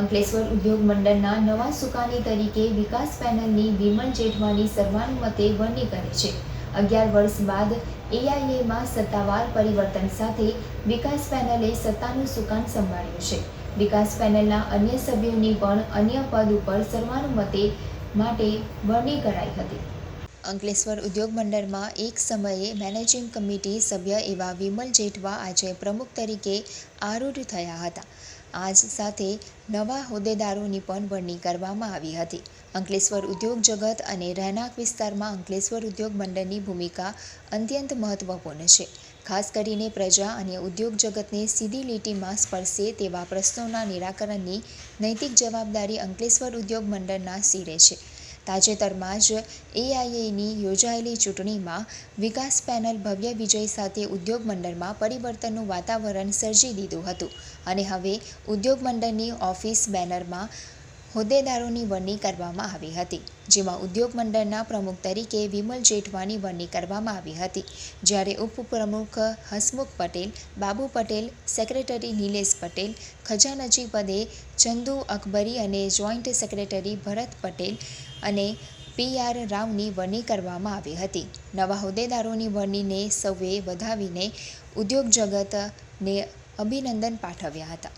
અંકલેશ્વર ઉદ્યોગ મંડળના નવા સુકાની તરીકે વિકાસ પેનલની વિમલ જેઠવાની સર્વાનુમતે વરણી કરે છે. અગિયાર વર્ષ બાદ એઆઈએમાં સત્તાવાર પરિવર્તન સાથે વિકાસ પેનલે સત્તાનું સુકાન સંભાળ્યું છે. વિકાસ પેનલના અન્ય સભ્યોની પણ અન્ય પદ ઉપર સર્વાનુમતે માટે વરણી કરાઈ હતી. અંકલેશ્વર ઉદ્યોગ મંડળમાં એક સમયે મેનેજિંગ કમિટી સભ્ય એવા વિમલ જેઠવા આજે પ્રમુખ તરીકે આરૂઢ થયા હતા. આજ સાથે નવા હોદ્દેદારોની પણ વરણી કરવામાં આવી હતી. અંકલેશ્વર ઉદ્યોગ જગત અને રહેણાંક વિસ્તારમાં અંકલેશ્વર ઉદ્યોગ મંડળની ભૂમિકા અત્યંત મહત્વપૂર્ણ છે. ખાસ કરીને પ્રજા અને ઉદ્યોગ જગતને સીધી લીટીમાં સ્પર્શે તેવા પ્રશ્નોના નિરાકરણની નૈતિક જવાબદારી અંકલેશ્વર ઉદ્યોગ મંડળના શિરે છે. તાજેતરમાં જ એઆઈએની યોજાયેલી ચૂંટણીમાં વિકાસ પેનલ ભવ્ય વિજય સાથે ઉદ્યોગ મંડળમાં પરિવર્તનનું વાતાવરણ સર્જી દીધું હતું. અને હવે ઉદ્યોગ મંડળની ઓફિસ બેનરમાં હોદ્દેદારોની વરણી કરવામાં આવી હતી, જેમાં ઉદ્યોગ મંડળના પ્રમુખ તરીકે વિમલ જેઠવાની વરણી કરવામાં આવી હતી, જ્યારે ઉપપ્રમુખ હસમુખ પટેલ, બાબુ પટેલ, સેક્રેટરી નિલેશ પટેલ ખજાનજી પદે ચંદુ અકબરી અને જોઈન્ટ સેક્રેટરી ભરત પટેલ અને પી આર રાવની વરણી કરવામાં આવી હતી. નવા હોદ્દેદારોની વરણીને સૌએ વધાવીને ઉદ્યોગ જગતને અભિનંદન પાઠવ્યા હતા.